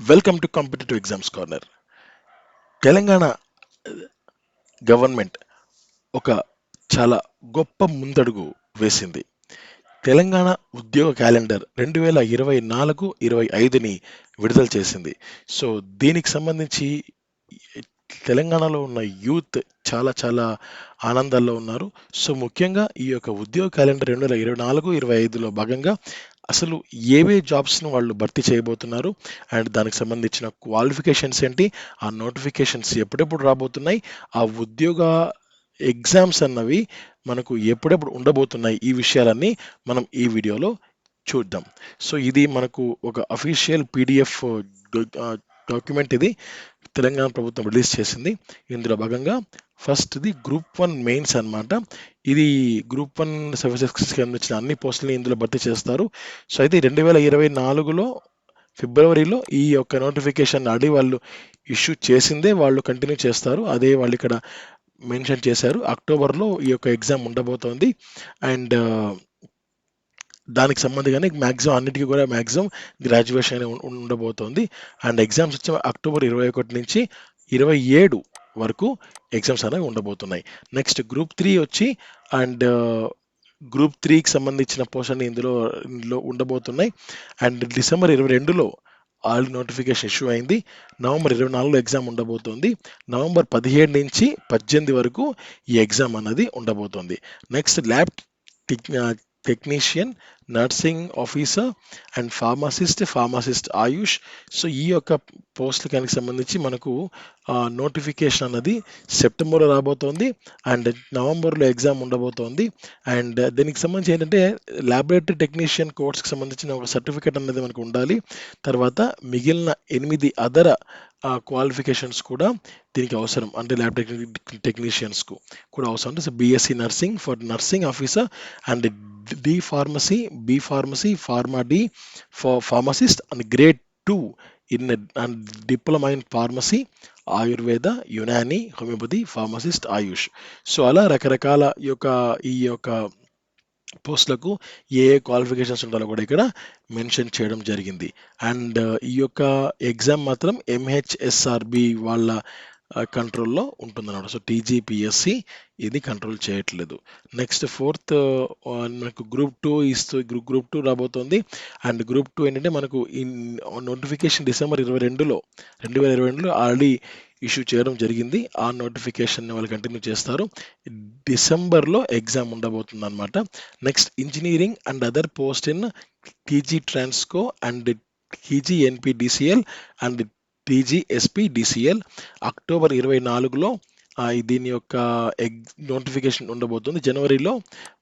Welcome to competitive exams corner Telangana uh, government ఒక చాలా గొప్ప ముందడుగు వేసింది. తెలంగాణ ఉద్యోగ క్యాలెండర్ రెండు వేల ఇరవై నాలుగు ఇరవై ఐదుని విడుదల చేసింది. సో దీనికి సంబంధించి తెలంగాణలో ఉన్న యూత్ చాలా చాలా ఆనందాల్లో ఉన్నారు. సో ముఖ్యంగా ఈ యొక్క ఉద్యోగ క్యాలెండర్ రెండు వేల ఇరవై నాలుగు ఇరవై ఐదులో భాగంగా అసలు ఏవే జాబ్స్ను వాళ్ళు భర్తీ చేయబోతున్నారు? అండ్ దానికి సంబంధించిన క్వాలిఫికేషన్స్ ఏంటి? ఆ నోటిఫికేషన్స్ ఎప్పుడెప్పుడు రాబోతున్నాయి? ఆ ఉద్యోగ ఎగ్జామ్స్ అన్నవి మనకు ఎప్పుడెప్పుడు ఉండబోతున్నాయి? ఈ విషయాలన్నీ మనం ఈ వీడియోలో చూద్దాం. సో ఇది మనకు ఒక అఫీషియల్ పీడిఎఫ్ డాక్యుమెంట్ ఇది తెలంగాణ ప్రభుత్వం రిలీజ్ చేసింది. ఇందులో భాగంగా ఫస్ట్ ఇది గ్రూప్ వన్ మెయిన్స్ అన్నమాట. ఇది గ్రూప్ వన్ సర్వీసెస్కి సంబంధించిన అన్ని పోస్టులని ఇందులో భర్తీ చేస్తారు. సో అయితే రెండు వేల ఇరవై నాలుగులో ఫిబ్రవరిలో ఈ యొక్క నోటిఫికేషన్ ఆల్రెడీ వాళ్ళు ఇష్యూ చేసిందే వాళ్ళు కంటిన్యూ చేస్తారు. అదే వాళ్ళు ఇక్కడ మెన్షన్ చేశారు. అక్టోబర్లో ఈ యొక్క ఎగ్జామ్ ఉండబోతోంది. అండ్ దానికి సంబంధించి మ్యాక్సిమం అన్నిటికీ కూడా మ్యాక్సిమం గ్రాడ్యుయేషన్ అనే ఉండబోతోంది. అండ్ ఎగ్జామ్స్ వచ్చి అక్టోబర్ ఇరవై ఒకటి నుంచి ఇరవై ఏడు వరకు ఎగ్జామ్స్ అనేవి ఉండబోతున్నాయి. నెక్స్ట్ గ్రూప్ త్రీ వచ్చి అండ్ గ్రూప్ త్రీకి సంబంధించిన పోర్షన్ ఇందులో ఇందులో ఉండబోతున్నాయి. అండ్ డిసెంబర్ ఇరవై రెండులో ఆల్ నోటిఫికేషన్ ఇష్యూ అయింది. నవంబర్ ఇరవై నాలుగులో ఎగ్జామ్ ఉండబోతోంది. నవంబర్ పదిహేడు నుంచి పద్దెనిమిది వరకు ఈ ఎగ్జామ్ అన్నది ఉండబోతోంది. Next lab technician nursing officer and pharmacist pharmacist AYUSH so ఈ యొక్క పోస్టులకి సంబంధించి మనకు నోటిఫికేషన్ అన్నది సెప్టెంబర్లో రాబోతోంది అండ్ నవంబర్లో ఎగ్జామ్ ఉండబోతోంది. అండ్ దీనికి సంబంధించి ఏంటంటే ల్యాబొరేటరీ టెక్నీషియన్ కోర్స్కి సంబంధించిన ఒక సర్టిఫికేట్ అనేది మనకు ఉండాలి. తర్వాత మిగిలిన ఎనిమిది అదర క్వాలిఫికేషన్స్ కూడా దీనికి అవసరం. అంటే ల్యాబ్ టెక్ని టెక్నీషియన్స్కు కూడా అవసరం. అంటే BSc nursing for nursing officer and D pharmacy B pharmacy pharma D pharmacist and grade two in and diploma in pharmacy Ayurveda Unani homeopathy pharmacist AYUSH so అలా రకరకాల యొక్క ఈ యొక్క పోస్టులకు ఏ ఏ క్వాలిఫికేషన్స్ ఉండాలో కూడా ఇక్కడ మెన్షన్ చేయడం జరిగింది. అండ్ ఈ యొక్క ఎగ్జామ్ మాత్రం ఎంహెచ్ఎస్ఆర్బి వాళ్ళ కంట్రోల్లో ఉంటుందన్నమాట. సో టీజీపీఎస్సి ఇది కంట్రోల్ చేయట్లేదు. నెక్స్ట్ ఫోర్త్ మనకు గ్రూప్ టూ ఇస్తూ గ్రూప్ గ్రూప్ టూ రాబోతోంది. అండ్ గ్రూప్ టూ ఏంటంటే మనకు ఇన్ నోటిఫికేషన్ డిసెంబర్ ఇరవై రెండులో రెండు వేల ఇరవై రెండులో ఆల్రెడీ ఇష్యూ చేయడం జరిగింది. ఆ నోటిఫికేషన్ వాళ్ళు కంటిన్యూ చేస్తారు. డిసెంబర్లో ఎగ్జామ్ ఉండబోతుంది అనమాట next engineering and other post in TG Transco and TG NPDCL and TG DCL October ఇరవై నాలుగులో దీని యొక్క ఎగ్ నోటిఫికేషన్ ఉండబోతుంది. జనవరిలో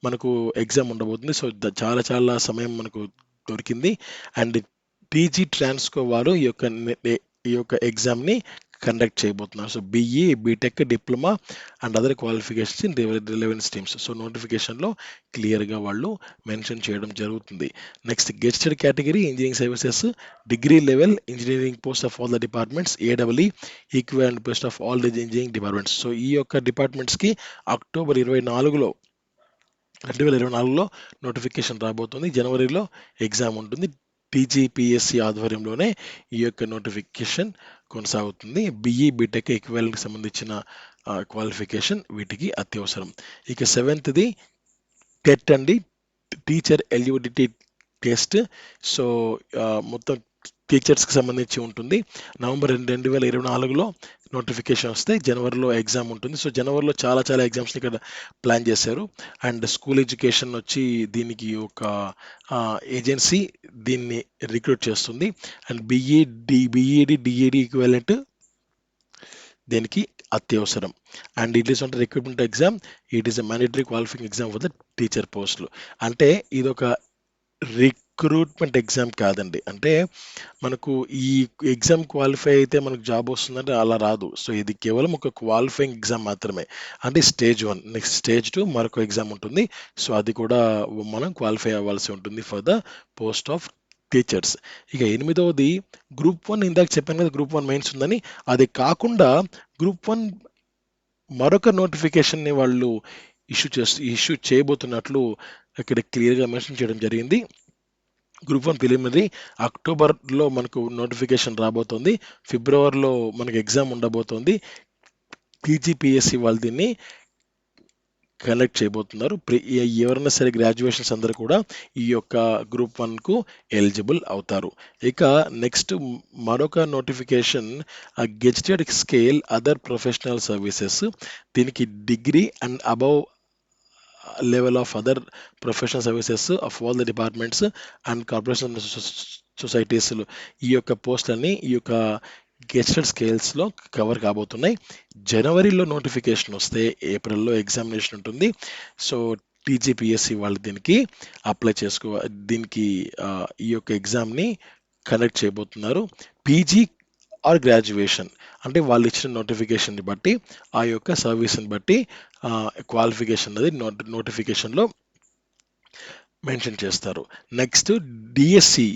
మనకు ఎగ్జామ్ ఉండబోతుంది. సో చాలా చాలా సమయం మనకు దొరికింది. అండ్ టీజీ ట్రాన్స్కో వారు ఈ యొక్క ఈ యొక్క ఎగ్జామ్ని కండక్ట్ చేయబోతున్నారు. So BE BTech diploma and other qualifications in relevance streams so నోటిఫికేషన్లో క్లియర్గా వాళ్ళు మెన్షన్ చేయడం జరుగుతుంది. Next gazetted category engineering services degree level engineering post of all the departments AW equal post of all the engineering departments so ఈ యొక్క డిపార్ట్మెంట్స్కి October ఇరవై నాలుగులో రెండు వేల ఇరవై నాలుగులో నోటిఫికేషన్ రాబోతుంది. జనవరిలో ఎగ్జామ్ ఉంటుంది. టీజీపీఎస్సి ఆధ్వర్యంలోనే ఈ యొక్క నోటిఫికేషన్ కొనసాగుతుంది. బిఈ బీటెక్ ఈక్వెల్కి సంబంధించిన క్వాలిఫికేషన్ వీటికి అత్యవసరం. ఇక సెవెంత్ది టెట్ అండి. టీచర్ ఎలిజిబిలిటీ టెస్ట్ సో మొత్తం టీచర్స్కి సంబంధించి ఉంటుంది. నవంబర్ రెండు వేల ఇరవై నాలుగులో నోటిఫికేషన్ వస్తే జనవరిలో ఎగ్జామ్ ఉంటుంది. సో జనవరిలో చాలా చాలా ఎగ్జామ్స్ని ఇక్కడ ప్లాన్ చేశారు. అండ్ స్కూల్ ఎడ్యుకేషన్ వచ్చి దీనికి ఒక ఏజెన్సీ దీన్ని రిక్రూట్ చేస్తుంది. And BE D BEd DEd equivalent దీనికి అత్యవసరం. అండ్ ఇట్ ఈస్ అంటే recruitment exam it is a mandatory qualifying exam for the teacher పోస్టులు అంటే ఇది ఒక రిక్రూట్మెంట్ ఎగ్జామ్ కాదండి. అంటే మనకు ఈ ఎగ్జామ్ క్వాలిఫై అయితే మనకు జాబ్ వస్తుందంటే అలా రాదు. సో ఇది కేవలం ఒక క్వాలిఫైయింగ్ ఎగ్జామ్ మాత్రమే. అంటే stage one next stage two మరొక ఎగ్జామ్ ఉంటుంది. సో అది కూడా మనం క్వాలిఫై అవ్వాల్సి ఉంటుంది for the post of teachers. ఇక ఎనిమిదవది గ్రూప్ వన్ ఇందాక చెప్పాను కదా గ్రూప్ వన్ మెయిన్స్ ఉందని. అది కాకుండా గ్రూప్ వన్ మరొక నోటిఫికేషన్ని వాళ్ళు ఇష్యూ చేస్తూ ఇష్యూ చేయబోతున్నట్లు ఇక్కడ క్లియర్గా మెన్షన్ చేయడం జరిగింది. గ్రూప్ వన్ ప్రిలిమినరీ అక్టోబర్లో మనకు నోటిఫికేషన్ రాబోతోంది. ఫిబ్రవరిలో మనకు ఎగ్జామ్ ఉండబోతోంది. పీజీపీఎస్సి వాళ్ళు దీన్ని కనెక్ట్ చేయబోతున్నారు. ప్రి ఎవరైనా సరే గ్రాడ్యుయేషన్స్ అందరూ కూడా ఈ యొక్క గ్రూప్ వన్కు ఎలిజిబుల్ అవుతారు. ఇక నెక్స్ట్ మరొక notification gazetted scale other professional services. దీనికి degree and above level of other professional services of all the departments and corporation societies ఈ యొక్క పోస్టులన్నీ ఈ యొక్క గెస్టెడ్ స్కేల్స్లో కవర్ కాబోతున్నాయి. జనవరిలో నోటిఫికేషన్ వస్తే ఏప్రిల్లో ఎగ్జామినేషన్ ఉంటుంది. సో టీజీపీఎస్సి వాళ్ళు దీనికి అప్లై చేసుకో దీనికి ఈ యొక్క ఎగ్జామ్ని కండక్ట్ చేయబోతున్నారు. PG or graduation. అంటే వాళ్ళు ఇచ్చిన నోటిఫికేషన్ని బట్టి ఆ యొక్క సర్వీస్ని బట్టి క్వాలిఫికేషన్ అనేది నోటి నోటిఫికేషన్లో మెన్షన్ చేస్తారు. Next DSC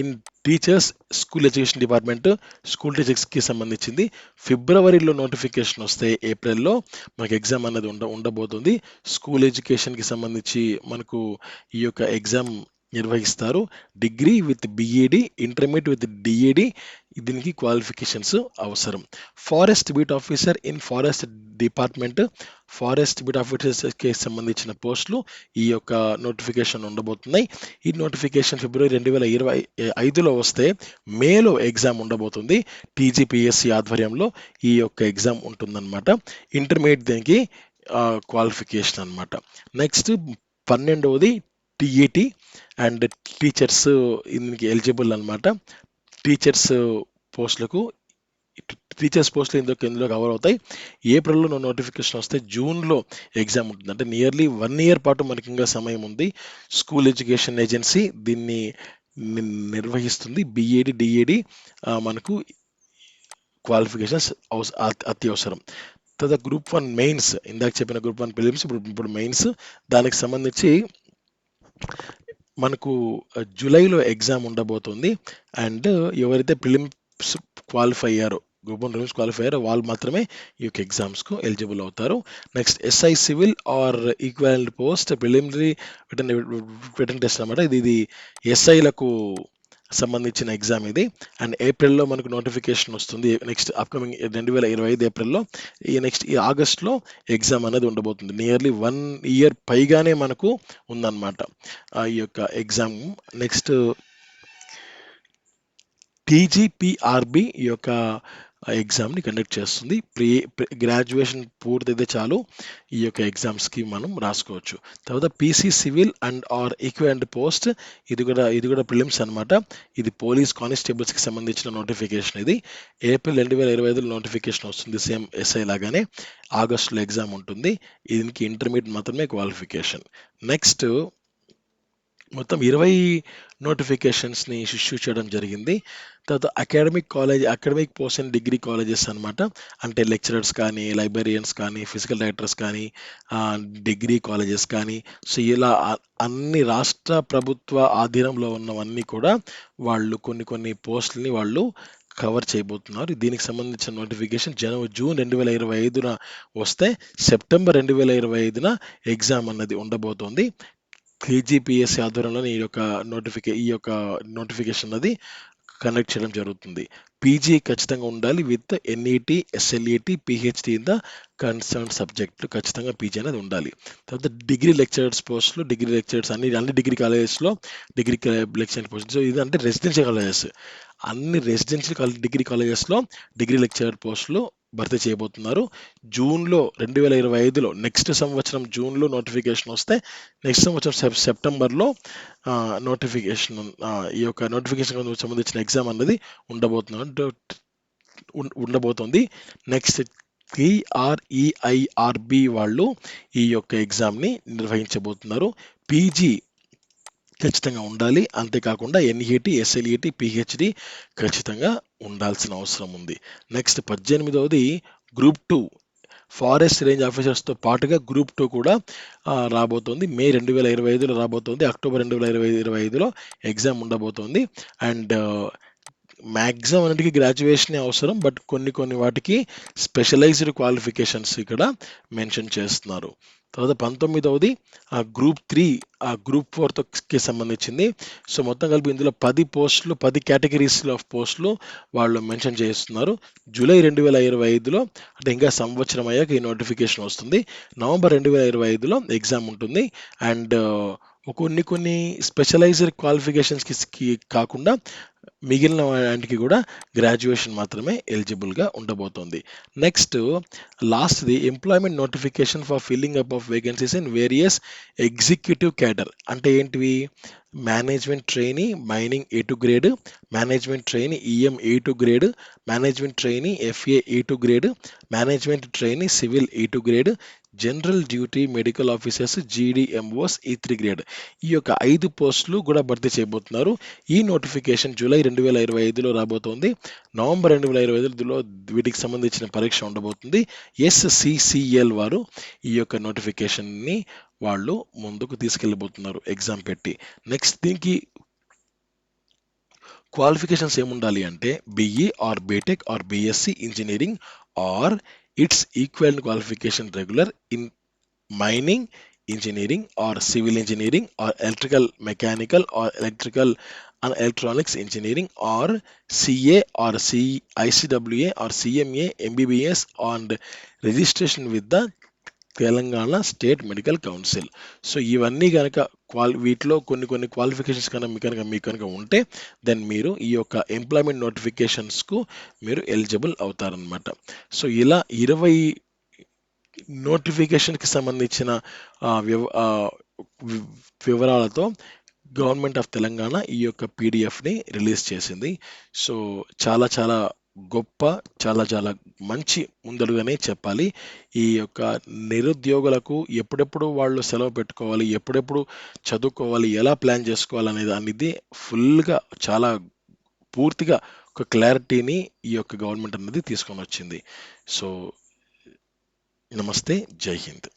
in teachers school education department school టీచర్స్కి సంబంధించింది. ఫిబ్రవరిలో నోటిఫికేషన్ వస్తే ఏప్రిల్లో మనకు ఎగ్జామ్ అనేది ఉండ ఉండబోతుంది. స్కూల్ ఎడ్యుకేషన్కి సంబంధించి మనకు ఈ యొక్క ఎగ్జామ్ నిర్వహిస్తారు. Degree with BEd intermediate with DEd దీనికి క్వాలిఫికేషన్స్ అవసరం. Forest beat officer in forest department forest beat ఆఫీసర్స్కి సంబంధించిన పోస్టులు ఈ యొక్క నోటిఫికేషన్ ఉండబోతున్నాయి. ఈ నోటిఫికేషన్ ఫిబ్రవరి రెండు వేల ఇరవై ఐదులో వస్తే మేలో ఎగ్జామ్ ఉండబోతుంది. టీజీపీఎస్సి ఆధ్వర్యంలో ఈ యొక్క ఎగ్జామ్ ఉంటుందన్నమాట. ఇంటర్మీడియట్ దీనికి క్వాలిఫికేషన్ అనమాట నెక్స్ట్ పన్నెండవది టీఈటీ అండ్ టీచర్స్ దీనికి ఎలిజిబుల్ అనమాట టీచర్స్ పోస్టులకు టీచర్స్ పోస్టులు ఇందులో ఇందులో కవర్ అవుతాయి. ఏప్రిల్లో నోటిఫికేషన్ వస్తే జూన్లో ఎగ్జామ్ ఉంటుంది. అంటే నియర్లీ వన్ ఇయర్ పాటు మనకి ఇంకా సమయం ఉంది. స్కూల్ ఎడ్యుకేషన్ ఏజెన్సీ దీన్ని నిర్వహిస్తుంది. బిఏడి డిఏడి మనకు క్వాలిఫికేషన్స్ అవస అత్యవసరం. తర్వాత గ్రూప్ వన్ మెయిన్స్ ఇందాక చెప్పిన గ్రూప్ వన్ ప్రిలిమ్స్ ఇప్పుడు ఇప్పుడు మెయిన్స్ దానికి సంబంధించి మనకు జూలైలో ఎగ్జామ్ ఉండబోతుంది. అండ్ ఎవరైతే ప్రిలిమ్స్ క్వాలిఫై అయ్యారో గ్రూప్ వన్ ప్రిలిమ్స్ క్వాలిఫై అయ్యారో వాళ్ళు మాత్రమే ఈ యొక్క ఎగ్జామ్స్కు ఎలిజిబుల్ అవుతారు. Next SI civil or equal post preliminary written written test అనమాట ఇది ఇది ఎస్ఐలకు సంబంధించిన ఎగ్జామ్ ఇది. అండ్ ఏప్రిల్లో మనకు నోటిఫికేషన్ వస్తుంది. నెక్స్ట్ అప్కమింగ్ రెండు వేల ఇరవై ఐదు ఏప్రిల్లో ఈ నెక్స్ట్ ఈ ఆగస్ట్లో ఎగ్జామ్ అనేది ఉండబోతుంది. నియర్లీ వన్ ఇయర్ పైగానే మనకు ఉందన్నమాట. ఈ యొక్క ఎగ్జామ్ నెక్స్ట్ టీజీపీఆర్బి ఈ యొక్క ఎగ్జామ్ని కండక్ట్ చేస్తుంది. ప్రీ గ్రాడ్యుయేషన్ పూర్తయితే చాలు. ఈ యొక్క ఎగ్జామ్స్కి మనం రాసుకోవచ్చు. తర్వాత PC civil and or equivalent post ఇది కూడా ఇది కూడా ప్రిలిమ్స్ అనమాట ఇది పోలీస్ కానిస్టేబుల్స్కి సంబంధించిన నోటిఫికేషన్ ఇది. ఏప్రిల్ రెండు వేల ఇరవై ఐదులో నోటిఫికేషన్ వస్తుంది సేమ్ ఎస్ఐ లాగానే. ఆగస్టులో ఎగ్జామ్ ఉంటుంది. దీనికి ఇంటర్మీడియట్ మాత్రమే క్వాలిఫికేషన్ నెక్స్ట్ మొత్తం ఇరవై నోటిఫికేషన్స్ని ఇష్యూ చేయడం జరిగింది. తర్వాత academic college academic post and degree colleges అనమాట అంటే లెక్చరర్స్ కానీ లైబ్రరియన్స్ కానీ ఫిజికల్ డైరెక్టర్స్ కానీ డిగ్రీ కాలేజెస్ కానీ. సో ఇలా అన్ని రాష్ట్ర ప్రభుత్వ ఆధీనంలో ఉన్నవన్నీ కూడా వాళ్ళు కొన్ని కొన్ని పోస్టులని వాళ్ళు కవర్ చేయబోతున్నారు. దీనికి సంబంధించిన నోటిఫికేషన్ జనవరి జూన్ రెండు వేల ఇరవై ఐదున వస్తే సెప్టెంబర్ రెండు వేల ఇరవై ఐదున ఎగ్జామ్ అన్నది ఉండబోతోంది. కేజీపీఎస్సీ ఆధ్వర్యంలోనే ఈ యొక్క నోటిఫికే ఈ యొక్క నోటిఫికేషన్ అది కండక్ట్ చేయడం జరుగుతుంది. పీజీ ఖచ్చితంగా ఉండాలి with NET SLET PhD in the concern subject ఖచ్చితంగా పీజీ అనేది ఉండాలి. తర్వాత డిగ్రీ లెక్చరర్స్ పోస్టులు డిగ్రీ లెక్చరర్స్ అన్ని అన్ని డిగ్రీ కాలేజెస్లో డిగ్రీ లెక్చరర్ పోస్ట్ ఇది అంటే రెసిడెన్షియల్ కాలేజెస్ అన్ని రెసిడెన్షియల్ డిగ్రీ కాలేజెస్లో డిగ్రీ లెక్చరర్ పోస్టులు భర్తీ చేయబోతున్నారు. జూన్లో రెండు వేల ఇరవై ఐదులో నెక్స్ట్ సంవత్సరం జూన్లో నోటిఫికేషన్ వస్తే నెక్స్ట్ సంవత్సరం సెప్ సెప్టెంబర్లో నోటిఫికేషన్ ఈ యొక్క నోటిఫికేషన్ సంబంధించిన ఎగ్జామ్ అన్నది ఉండబోతున్నారు ఉండబోతోంది. నెక్స్ట్ టిఆర్ఈఐఆర్బి వాళ్ళు ఈ యొక్క ఎగ్జామ్ని నిర్వహించబోతున్నారు. పీజీ ఖచ్చితంగా ఉండాలి. అంతేకాకుండా ఎన్ఈటి ఎస్ఎల్ఈటి పిహెచ్డి ఖచ్చితంగా ఉండాల్సిన అవసరం ఉంది. నెక్స్ట్ పద్దెనిమిదవది గ్రూప్ టూ ఫారెస్ట్ రేంజ్ ఆఫీసర్స్తో పాటుగా గ్రూప్ టూ కూడా రాబోతోంది. మే రెండు వేల ఇరవై ఐదులో రాబోతోంది. అక్టోబర్ రెండు వేల ఇరవై ఇరవై ఐదులో ఎగ్జామ్ ఉండబోతోంది. అండ్ మ్యాక్సిమం అన్నిటికీ గ్రాడ్యుయేషనే అవసరం బట్ కొన్ని కొన్ని వాటికి స్పెషలైజ్డ్ క్వాలిఫికేషన్స్ ఇక్కడ మెన్షన్ చేస్తున్నారు. తర్వాత పంతొమ్మిదవది ఆ గ్రూప్ త్రీ ఆ గ్రూప్ ఫోర్కి సంబంధించింది. సో మొత్తం కలిపి ఇందులో పది పోస్టులు పది కేటగిరీస్ ఆఫ్ పోస్టులు వాళ్ళు మెన్షన్ చేస్తున్నారు. జూలై రెండు వేల ఇరవై ఐదులో అంటే ఇంకా సంవత్సరం అయ్యాక ఈ నోటిఫికేషన్ వస్తుంది. నవంబర్ రెండు వేల ఇరవై ఐదులో ఎగ్జామ్ ఉంటుంది. అండ్ కొన్ని కొన్ని స్పెషలైజ్డ్ క్వాలిఫికేషన్స్కి కాకుండా మిగిలిన వాటికి కూడా గ్రాడ్యుయేషన్ మాత్రమే ఎలిజిబుల్గా ఉండబోతోంది. Next లాస్ట్ది employment notification for filling up of vacancies in various executive cadre అంటే ఏంటివి? Management trainee mining A two grade management trainee EM A two grade management trainee FA A two grade management trainee civil A two grade general duty medical officers GDMOs E three grade. ఈ యొక్క ఐదు పోస్టులు కూడా భర్తీ చేయబోతున్నారు. ఈ notification July రెండు వేల ఇరవై ఐదులో రాబోతోంది. నవంబర్ రెండు వేల ఇరవై ఐదులో వీటికి సంబంధించిన పరీక్ష ఉండబోతుంది. ఎస్సిసిఎల్ వారు ఈ యొక్క నోటిఫికేషన్ని వాళ్ళు ముందుకు తీసుకెళ్ళబోతున్నారు ఎగ్జామ్ పెట్టి. నెక్స్ట్ దీనికి క్వాలిఫికేషన్స్ ఏముండాలి అంటే BE or BTech or BSc engineering or its equivalent qualification regular in mining engineering or civil engineering or electrical mechanical or electrical and electronics engineering or CA or C ICWA or CMA MBBS and registration with the Telangana state medical council. So ఇవన్నీ కనుక క్వాలి వీటిలో కొన్ని కొన్ని qualifications కనుక మీ కనుక మీకు కనుక ఉంటే దెన్ మీరు ఈ యొక్క ఎంప్లాయ్మెంట్ నోటిఫికేషన్స్కు మీరు ఎలిజిబుల్ అవుతారనమాట సో ఇలా ఇరవై నోటిఫికేషన్కి సంబంధించిన వివరాలతో గవర్నమెంట్ ఆఫ్ తెలంగాణ ఈ యొక్క పీడిఎఫ్ని రిలీజ్ చేసింది. సో చాలా చాలా గొప్ప చాలా చాలా మంచి ముందడుగానే చెప్పాలి. ఈ యొక్క నిరుద్యోగులకు ఎప్పుడెప్పుడు వాళ్ళు సెలవు పెట్టుకోవాలి ఎప్పుడెప్పుడు చదువుకోవాలి ఎలా ప్లాన్ చేసుకోవాలి అనేది అనేది ఫుల్గా చాలా పూర్తిగా ఒక క్లారిటీని ఈ యొక్క గవర్నమెంట్ అనేది తీసుకొని వచ్చింది. సో నమస్తే జై హింద్.